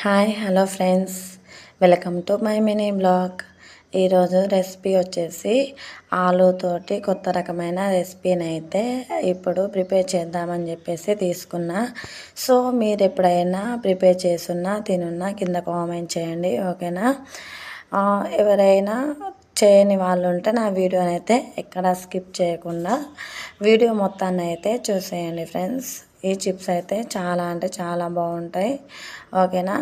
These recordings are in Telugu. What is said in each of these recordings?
Hi hello friends. Welcome to my mini blog. ఈరోజు రెసిపీ వచ్చేసి ఆలూతోటి కొత్త రకమైన రెసిపీని అయితే ఇప్పుడు ప్రిపేర్ చేద్దామని చెప్పేసి తీసుకున్నా. సో మీరు ఎప్పుడైనా ప్రిపేర్ చేసున్నా తినున్నా కింద కామెంట్ చేయండి ఓకేనా? ఎవరైనా చేయని వాళ్ళు ఉంటే నా వీడియోని అయితే ఎక్కడ స్కిప్ చేయకుండా వీడియో మొత్తాన్ని అయితే చూసేయండి ఫ్రెండ్స్. ఈ చిప్స్ అయితే చాలా అంటే చాలా బాగుంటాయి. ఓకేనా?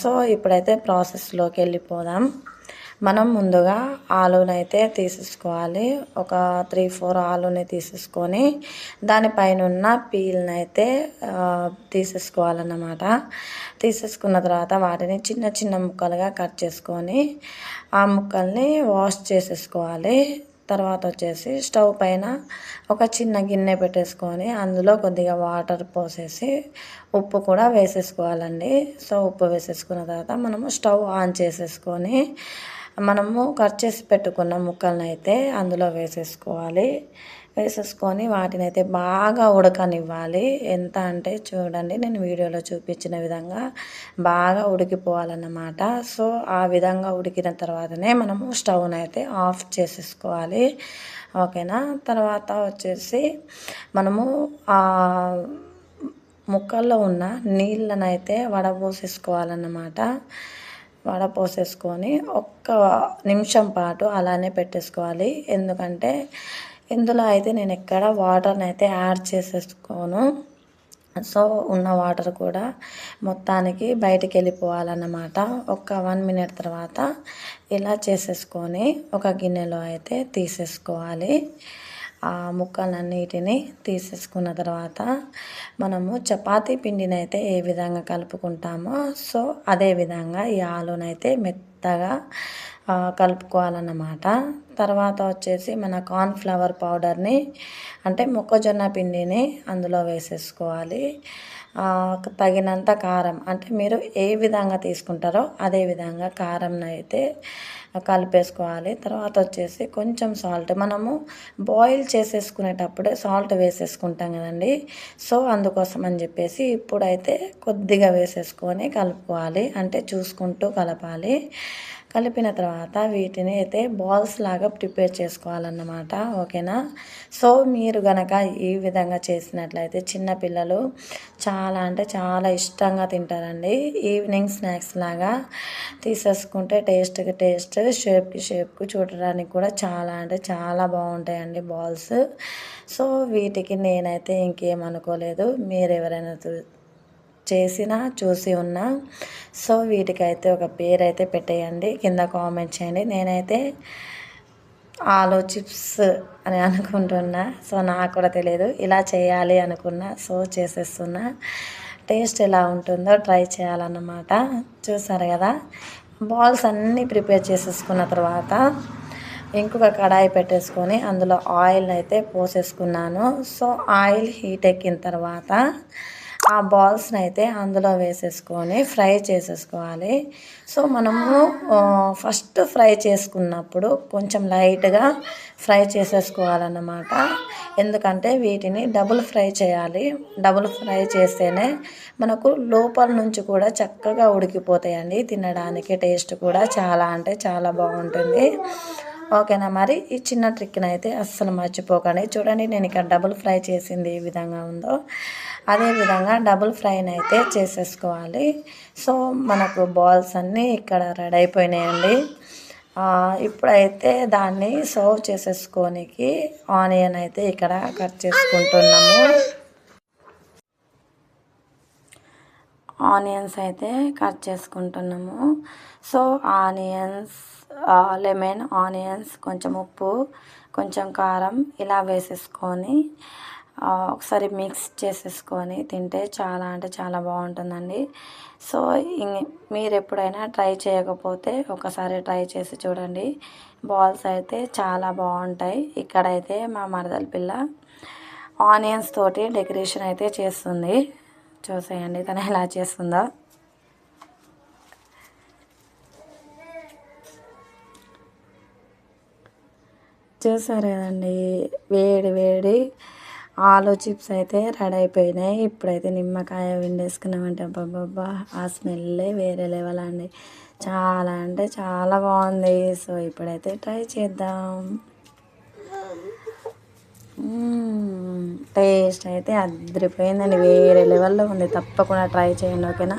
సో ఇప్పుడైతే ప్రాసెస్లోకి వెళ్ళిపోదాం. మనం ముందుగా ఆలూని అయితే తీసేసుకోవాలి. ఒక త్రీ ఫోర్ ఆలూని తీసేసుకొని దానిపైన ఉన్న పీల్ని అయితే తీసేసుకోవాలన్నమాట. తీసేసుకున్న తర్వాత వాటిని చిన్న చిన్న ముక్కలుగా కట్ చేసుకొని ఆ ముక్కల్ని వాష్ చేసేసుకోవాలి. తర్వాత వచ్చేసి స్టవ్ పైన ఒక చిన్న గిన్నె పెట్టేసుకొని అందులో కొద్దిగా వాటర్ పోసేసి ఉప్పు కూడా వేసేసుకోవాలండి. సో ఉప్పు వేసేసుకున్న తర్వాత మనము స్టవ్ ఆన్ చేసేసుకొని మనము కట్ చేసి పెట్టుకున్న ముక్కలను అయితే అందులో వేసేసుకోవాలి. వేసేసుకొని వాటిని అయితే బాగా ఉడకనివ్వాలి. ఎంత అంటే చూడండి నేను వీడియోలో చూపించిన విధంగా బాగా ఉడికిపోవాలన్నమాట. సో ఆ విధంగా ఉడికిన తర్వాతనే మనము స్టవ్ని అయితే ఆఫ్ చేసేసుకోవాలి. ఓకేనా? తర్వాత వచ్చేసి మనము ఆ ముక్కల్లో ఉన్న నీళ్ళని అయితే వడపోసేసుకోవాలన్నమాట. వడపోసేసుకొని ఒక్క నిమిషం పాటు అలానే పెట్టేసుకోవాలి. ఎందుకంటే ఇందులో అయితే నేను ఎక్కడ వాటర్ని అయితే యాడ్ చేసేసుకోను. సో ఉన్న వాటర్ కూడా మొత్తానికి బయటికి వెళ్ళిపోవాలన్నమాట. ఒక వన్ మినిట్ తర్వాత ఇలా చేసేసుకొని ఒక గిన్నెలో అయితే తీసేసుకోవాలి. ఆ ముక్కలన్నిటిని తీసేసుకున్న తర్వాత మనము చపాతీ పిండిని అయితే ఏ విధంగా కలుపుకుంటామో సో అదే విధంగా ఈ ఆలునైతే మెత్తగా కలుపుకోవాలన్నమాట. తర్వాత వచ్చేసి మన కార్న్ఫ్లవర్ పౌడర్ని అంటే మొక్కజొన్న పిండిని అందులో వేసేసుకోవాలి. తగినంత కారం అంటే మీరు ఏ విధంగా తీసుకుంటారో అదే విధంగా కారం అయితే కలిపేసుకోవాలి. తర్వాత వచ్చేసి కొంచెం సాల్ట్ మనము బాయిల్ చేసేసుకునేటప్పుడే సాల్ట్ వేసేసుకుంటాం కదండి. సో అందుకోసం అని చెప్పేసి ఇప్పుడైతే కొద్దిగా వేసేసుకొని కలుపుకోవాలి. అంటే చూసుకుంటూ కలపాలి. కలిపిన తర్వాత వీటిని అయితే బాల్స్ లాగా ప్రిపేర్ చేసుకోవాలన్నమాట ఓకేనా? సో మీరు గనక ఈ విధంగా చేసినట్లయితే చిన్నపిల్లలు చాలా అంటే చాలా ఇష్టంగా తింటారండి. ఈవినింగ్ స్నాక్స్ లాగా తీసేసుకుంటే టేస్ట్కి టేస్ట్ షేప్కి షేప్కి చూడడానికి కూడా చాలా అంటే చాలా బాగుంటాయండి బాల్స్. సో వీటికి నేనైతే ఇంకేమనుకోలేదు మీరు ఎవరైనా చేసినా చూసి ఉన్నా. సో వీటికైతే ఒక పేరు అయితే పెట్టేయండి. కింద కామెంట్ చేయండి. నేనైతే ఆలో చిప్స్ అని అనుకుంటున్నా. సో నాకు కూడా తెలియదు ఇలా చేయాలి అనుకున్నా. సో చేసేస్తున్నా. టేస్ట్ ఎలా ఉంటుందో ట్రై చేయాలన్నమాట. చూసారు కదా? బాల్స్ అన్నీ ప్రిపేర్ చేసేసుకున్న తర్వాత ఇంకొక కడాయి పెట్టేసుకొని అందులో ఆయిల్ అయితే పోసేసుకున్నాను. సో ఆయిల్ హీట్ ఎక్కిన తర్వాత ఆ బాల్స్ని అయితే అందులో వేసేసుకొని ఫ్రై చేసేసుకోవాలి. సో మనము ఫస్ట్ ఫ్రై చేసుకున్నప్పుడు కొంచెం లైట్గా ఫ్రై చేసేసుకోవాలన్నమాట. ఎందుకంటే వీటిని డబుల్ ఫ్రై చేయాలి. డబుల్ ఫ్రై చేస్తేనే మనకు లోపల నుంచి కూడా చక్కగా ఉడికిపోతాయండి తినడానికి. టేస్ట్ కూడా చాలా అంటే చాలా బాగుంటుంది. ఓకేనా మరి? ఈ చిన్న ట్రిక్ని అయితే అస్సలు మర్చిపోకండి. చూడండి నేను ఇక్కడ డబుల్ ఫ్రై చేసింది ఏ విధంగా ఉందో. అదే విధంగా డబుల్ ఫ్రైని అయితే చేసేసుకోవాలి. సో మనకు బాల్స్ అన్నీ ఇక్కడ రెడీ అయిపోయినాయండి. ఇప్పుడైతే దాన్ని సర్వ్ చేసేసుకోనికి ఆనియన్ అయితే ఇక్కడ కట్ చేసుకుంటున్నాము. ఆనియన్స్ అయితే కట్ చేసుకుంటున్నాము. సో ఆనియన్స్ లెమన్ ఆనియన్స్ కొంచెం ఉప్పు కొంచెం కారం ఇలా వేసేసుకొని ఒకసారి మిక్స్ చేసేసుకొని తింటే చాలా అంటే చాలా బాగుంటుందండి. సో ఇం- మీరు ఎప్పుడైనా ట్రై చేయకపోతే ఒకసారి ట్రై చేసి చూడండి. బాల్స్ అయితే చాలా బాగుంటాయి. ఇక్కడైతే మా మరదల పిల్ల ఆనియన్స్ తోటి డెకరేషన్ అయితే చేస్తుంది. చూసేయండి తను ఎలా చేస్తుందో. చూసారు కదండి వేడి వేడి ఆలు చిప్స్ అయితే రెడీ అయిపోయినాయి. ఇప్పుడైతే నిమ్మకాయ విండేసుకున్నామంటే అబ్బాబ్బా ఆ స్మెల్లే వేరే లెవెల్ అండి. చాలా అంటే చాలా బాగుంది. సో ఇప్పుడైతే ట్రై చేద్దాం. టేస్ట్ అయితే అదిరిపోయిందండి. వేరే లెవెల్లో ఉంది. తప్పకుండా ట్రై చేయండి ఓకేనా?